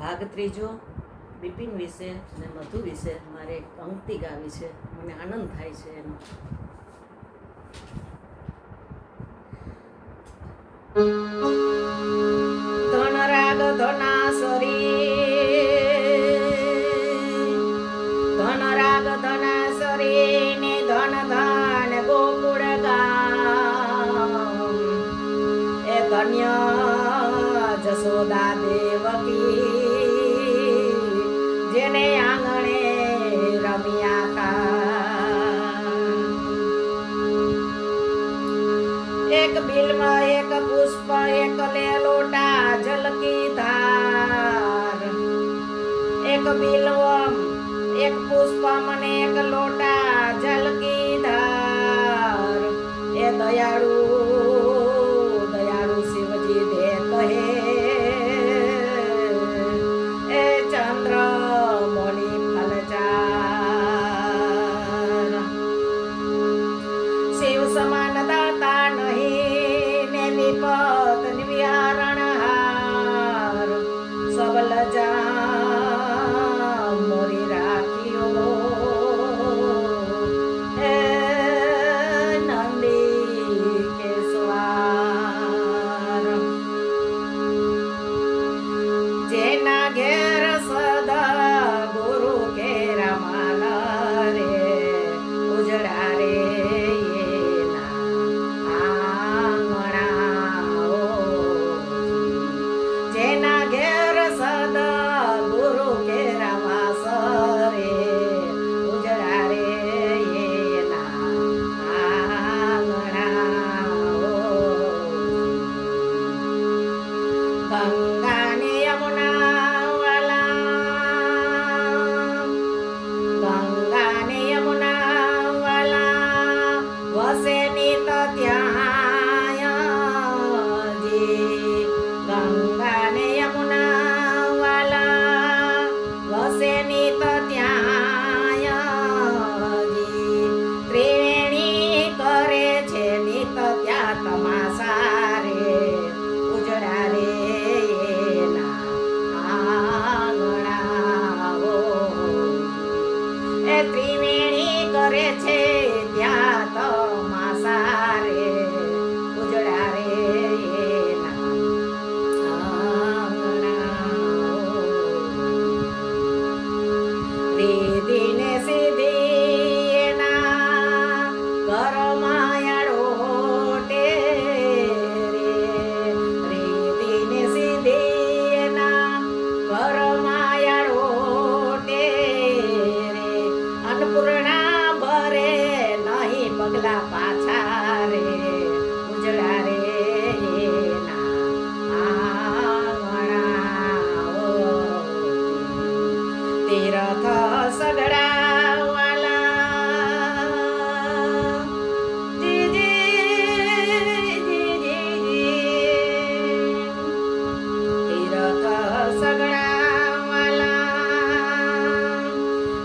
ભાગ ત્રીજો, બિપિન વિશે અને મધુ વિશે મારે એક પંક્તિ ગાવી છે. મને આનંદ થાય છે એનો. thank you એક બિલમાં એક પુષ્પ એક લે લોટા ઝલકી ધાર. એક બિલવમ એક પુષ્પ મને એક લોટા ઝલકી ધાર. એ દયાળુ Ah.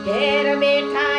ઘેર બેઠા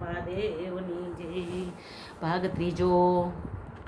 મહાદેવની જય ભાગ ત્રીજો.